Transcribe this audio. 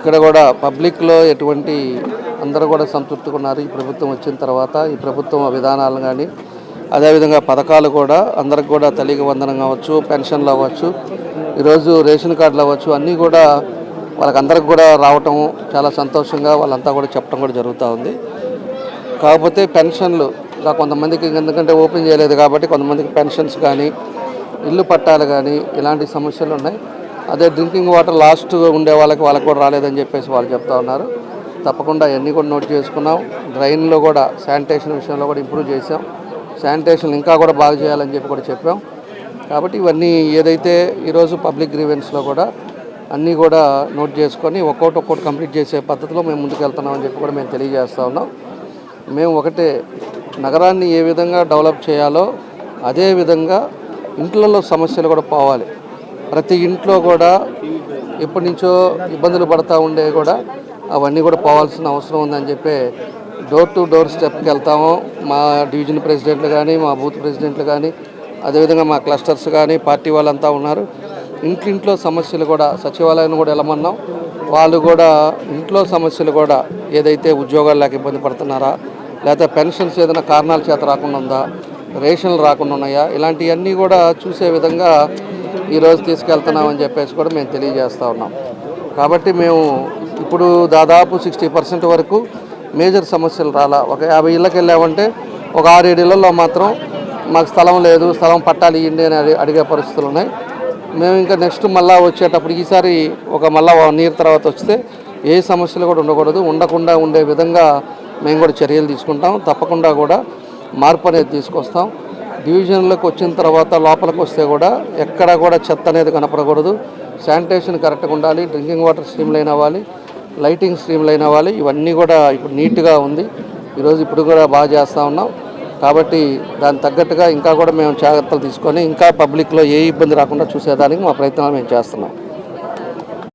ఇక్కడ కూడా పబ్లిక్లో ఎటువంటి అందరూ కూడా సంతృప్తిగా ఉన్నారు ఈ ప్రభుత్వం వచ్చిన తర్వాత ఈ ప్రభుత్వం విధానాలు కానీ అదేవిధంగా పథకాలు కూడా అందరికి కూడా తల్లికి వందనం కావచ్చు పెన్షన్లు అవ్వచ్చు ఈరోజు రేషన్ కార్డులు అవ్వచ్చు అన్నీ కూడా వాళ్ళకందరికి కూడా రావటం చాలా సంతోషంగా వాళ్ళంతా కూడా చెప్పడం కూడా జరుగుతూ ఉంది. కాకపోతే పెన్షన్లు ఇంకా కొంతమందికి ఎందుకంటే ఓపెన్ చేయలేదు కాబట్టి కొంతమందికి పెన్షన్స్ కానీ ఇల్లు పట్టాలు కానీ ఇలాంటి సమస్యలు ఉన్నాయి. అదే డ్రింకింగ్ వాటర్ లాస్ట్ ఉండే వాళ్ళకి వాళ్ళకి కూడా రాలేదని చెప్పేసి వాళ్ళు చెప్తా ఉన్నారు. తప్పకుండా అవన్నీ కూడా నోట్ చేసుకున్నాం. డ్రైన్లో కూడా శానిటేషన్ విషయంలో కూడా ఇంప్రూవ్ చేసాం శానిటేషన్ ఇంకా కూడా బాగా చేయాలని చెప్పి కూడా చెప్పాం. కాబట్టి ఇవన్నీ ఏదైతే ఈరోజు పబ్లిక్ గ్రీవెన్స్లో కూడా అన్నీ కూడా నోట్ చేసుకొని ఒక్కొక్కటి ఒక్కోటి కంప్లీట్ చేసే పద్ధతిలో మేము ముందుకెళ్తున్నామని చెప్పి కూడా మేము తెలియజేస్తూ ఉన్నాం. మేము ఒకటే నగరాన్ని ఏ విధంగా డెవలప్ చేయాలో అదే విధంగా ఇంట్లలో సమస్యలు కూడా పోవాలి. ప్రతి ఇంట్లో కూడా ఎప్పటి నుంచో ఇబ్బందులు పడతా ఉండే కూడా అవన్నీ కూడా పోవాల్సిన అవసరం ఉందని చెప్పి డోర్ టు డోర్ స్టెప్కి వెళ్తాము. మా డివిజన్ ప్రెసిడెంట్లు కానీ మా బూత్ ప్రెసిడెంట్లు కానీ అదేవిధంగా మా క్లస్టర్స్ కానీ పార్టీ వాళ్ళంతా ఉన్నారు. ఇంటింట్లో సమస్యలు కూడా సచివాలయాన్ని కూడా వెళ్ళమన్నాం. వాళ్ళు కూడా ఇంట్లో సమస్యలు కూడా ఏదైతే ఉద్యోగాలు లేక ఇబ్బంది పడుతున్నారా లేకపోతే పెన్షన్స్ ఏదైనా కారణాల చేత రాకుండా ఉందా రేషన్లు రాకుండా ఉన్నాయా ఇలాంటివన్నీ కూడా చూసే విధంగా ఈరోజు తీసుకెళ్తున్నామని చెప్పేసి కూడా మేము తెలియజేస్తూ ఉన్నాం. కాబట్టి మేము ఇప్పుడు దాదాపు సిక్స్టీ పర్సెంట్ వరకు మేజర్ సమస్యలు రాలా. ఒక యాభై ఇళ్ళకి వెళ్ళామంటే ఒక ఆరేడు ఇళ్ళలో మాత్రం మాకు స్థలం లేదు స్థలం పట్టాలి ఇవ్వండి అని అడిగే పరిస్థితులు ఉన్నాయి. మేము ఇంకా నెక్స్ట్ మళ్ళీ వచ్చేటప్పుడు ఈసారి ఒక మళ్ళా నీరు తర్వాత వస్తే ఏ సమస్యలు కూడా ఉండకూడదు. ఉండకుండా ఉండే విధంగా మేము కూడా చర్యలు తీసుకుంటాం. తప్పకుండా కూడా మార్పు అనేది తీసుకొస్తాం. డివిజన్లోకి వచ్చిన తర్వాత లోపలికి వస్తే కూడా ఎక్కడ కూడా చెత్త అనేది కనపడకూడదు. శానిటేషన్ కరెక్ట్గా ఉండాలి డ్రింకింగ్ వాటర్ స్ట్రీమ్ లైన్ అవ్వాలి లైటింగ్ స్ట్రీమ్ లైన్ అవ్వాలి ఇవన్నీ కూడా ఇప్పుడు నీట్గా ఉంది. ఈరోజు ఇప్పుడు కూడా బాగా చేస్తూ ఉన్నాం. కాబట్టి దానికి తగ్గట్టుగా ఇంకా కూడా మేము జాగ్రత్తలు తీసుకొని ఇంకా పబ్లిక్లో ఏ ఇబ్బంది రాకుండా చూసేదానికి మా ప్రయత్నాలు మేము చేస్తున్నాం.